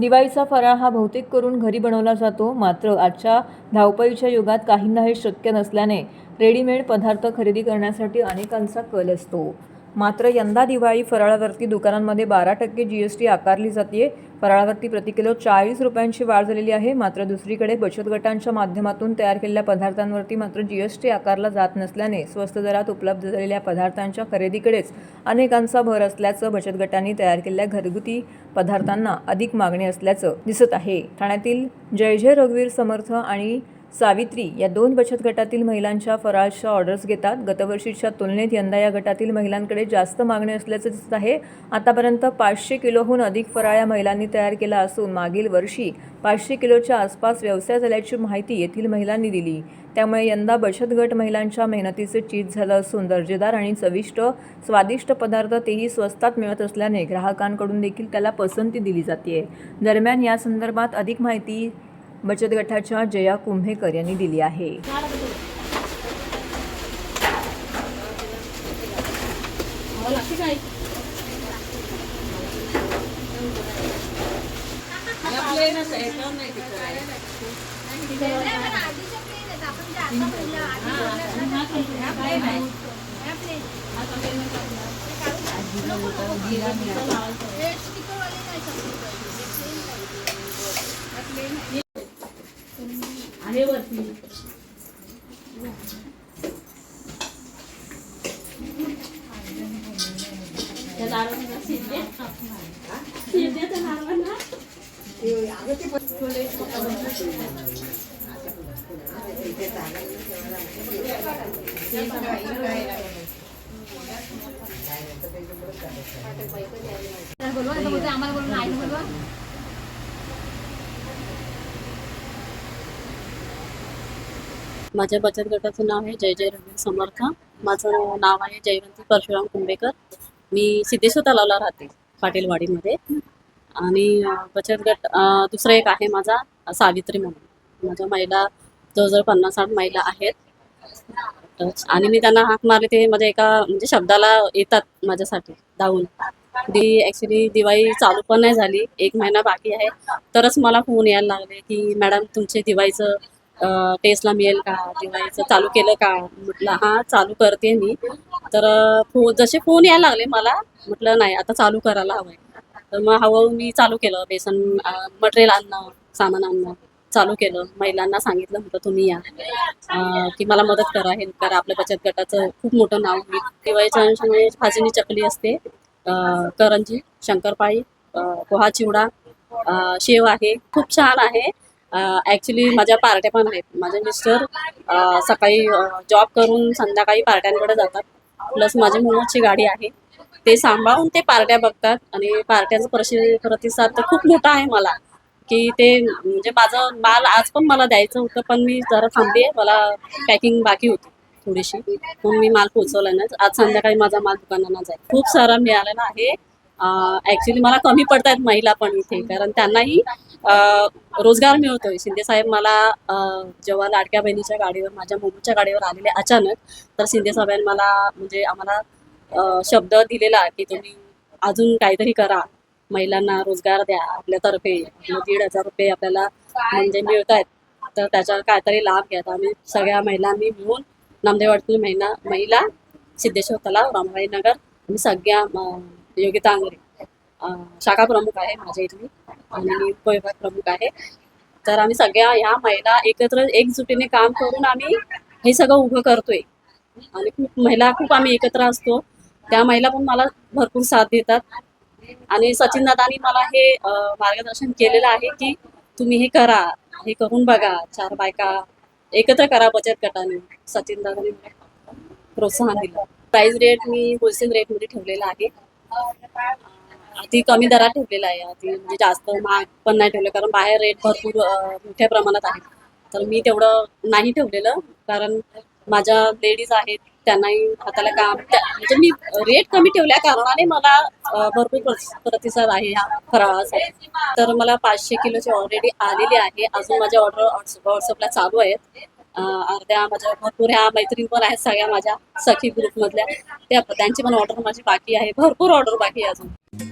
दिवाळीचा फराळ हा बहुतेक करून घरी बनवला जातो मात्र आजच्या धावपळीच्या युगात काहींना हे शक्य नसल्याने रेडीमेड पदार्थ खरेदी करण्यासाठी अनेकांचा कल असतो. मात्र यंदा दिवाळी फराळावरती दुकानांमध्ये बारा टक्के जी एस टी आकारली जाते फराळावरती प्रति किलो चाळीस रुपयांची वाढ झालेली आहे. मात्र दुसरीकडे बचत गटांच्या माध्यमातून तयार केलेल्या पदार्थांवरती मात्र जी एस टी आकारला जात नसल्याने स्वस्त दरात उपलब्ध झालेल्या पदार्थांच्या खरेदीकडेच अनेकांचा भर असल्याचं बचत गटांनी तयार केलेल्या घरगुती पदार्थांना अधिक मागणी असल्याचं दिसत आहे. ठाण्यातील जय जय रघुवीर समर्थ आणि सावित्री या दोन बचत गटातील महिलांच्या फराळच्या ऑर्डर्स घेतात. गतवर्षीच्या तुलनेत यंदा या गटातील महिलांकडे जास्त मागणी असल्याचं दिसत आहे. आतापर्यंत पाचशे किलोहून अधिक फराळ या महिलांनी तयार केला असून मागील वर्षी पाचशे किलोच्या आसपास व्यवसाय झाल्याची माहिती येथील महिलांनी दिली. त्यामुळे यंदा बचत गट महिलांच्या मेहनतीचे चीज झालं असून दर्जेदार आणि चविष्ट स्वादिष्ट पदार्थ तेही स्वस्तात मिळत असल्याने ग्राहकांकडून देखील त्याला पसंती दिली जाते दरम्यान या संदर्भात अधिक माहिती बचत गटाच्या जया कुंभेकर यांनी दिली आहे. आहे वरती. त्या दाराला शिरते शिरते त्या दाराला बोलवा आम्हाला बोलून नाही बोलवा. माझ्या बचत गटाचं नाव आहे जय जय रघुवीर समर्थ. माझं नाव आहे जयवंती परशुराम कुंभेकर. मी सिद्धेश्वर तलावला राहते पाटीलवाडीमध्ये. आणि बचत गट दुसरं एक आहे माझा सावित्री म्हणून. माझ्या महिला जवळजवळ पन्नास साठ महिला आहेत. आणि मी त्यांना हाक मारले ते माझ्या एका म्हणजे शब्दाला येतात माझ्यासाठी धावून. ती ॲक्च्युली दिवाळी चालू पण नाही झाली एक महिना बाकी आहे. तरच मला फोन यायला लागले की मॅडम तुमचे दिवाळीचं टेस्टला मिळेल का? दिवाळीचं चालू केलं का? म्हटलं हां चालू करते मी. तर अं, फो जसे फोन यायला लागले मला म्हटलं नाही आता चालू करायला हवं आहे तर मग हळूहळू मी चालू केलं. बेसन मटेरियल आणणं सामान आणणं चालू केलं. महिलांना सांगितलं म्हटलं तुम्ही या. की मला मदत करा हेल्प करा. आपल्या बचत गटाचं खूप मोठं नाव दिवाळीच्या अंशाने चकली असते करंजी शंकरपाळी पोहा चिवडा शेव आहे. खूप छान आहे. ॲक्च्युली माझ्या पार्ट्या पण आहेत. माझे मिस्टर सकाळी जॉब करून संध्याकाळी पार्ट्यांकडे जातात. प्लस माझी मुलाची गाडी आहे. ते सांभाळून ते पार्ट्या बघतात. आणि पार्ट्यांचा प्रशि प्रतिसाद तर खूप मोठा आहे मला. की ते म्हणजे माझं माल आज पण मला द्यायचं होतं पण मी जरा थांबली मला पॅकिंग बाकी होती थोडीशी. म्हणून मी माल पोचवला नाही आज संध्याकाळी माझा माल दुकानांना जाईल. खूप सारा मिळालेला आहे. ॲक्च्युली मला कमी पडतायत महिला पण इथे. कारण त्यांनाही रोजगार मिळतोय. शिंदे साहेब मला जेव्हा लाडक्या बहिणीच्या गाडीवर माझ्या मोमूच्या गाडीवर आलेले अचानक तर शिंदे साहेबांनी मला म्हणजे आम्हाला शब्द दिलेला की तुम्ही अजून काहीतरी करा. महिलांना रोजगार द्या आपल्यातर्फे म्हणजे दीड हजार रुपये आपल्याला म्हणजे मिळत आहेत तर त्याचा काहीतरी लाभ घ्या. आम्ही सगळ्या महिलांनी मिळून नामदेवाडतील महिला महिला सिद्धेश्वर तलाव रामराई नगर आम्ही सगळ्या योगिता आंगरे शाखा प्रमुख आहे माझ्या इथली. आणि मी प्रमुख आहे. तर आम्ही सगळ्या ह्या महिला एकत्र एकजुटीने काम करून आम्ही हे सगळं उभं करतोय. आणि खूप महिला खूप आम्ही एकत्र असतो. त्या महिला पण मला भरपूर साथ देतात. आणि सचिन दादानी मला हे मार्गदर्शन केलेलं आहे की तुम्ही हे करा हे करून बघा चार बायका एकत्र करा बचत गटाने. सचिन दादानी प्रोत्साहन दिलं. प्राईज रेट मी होलसेल रेटमध्ये ठेवलेला आहे. अति कमी दरात ठेवलेला आहे. अति म्हणजे जास्त महाग पण नाही ठेवलं कारण बाहेर रेट भरपूर मोठ्या प्रमाणात आहे तर मी तेवढं नाही ठेवलेलं कारण माझ्या लेडीज आहेत त्यांनाही हाताला काम म्हणजे मी रेट कमी ठेवल्या कारणाने मला भरपूर प्रति- प्रतिसाद आहे ह्या फराळासाठी तर मला पाचशे किलोची ऑलरेडी आलेली आहे. अजून माझ्या ऑर्डर व्हॉट्सअपला चालू आहेत. अर्ध्या माझ्या भरपूर ह्या मैत्रीण पण आहेत सगळ्या माझ्या सखी ग्रुपमधल्या त्या त्यांची पण ऑर्डर माझी बाकी आहे. भरपूर ऑर्डर बाकी आहे अजून.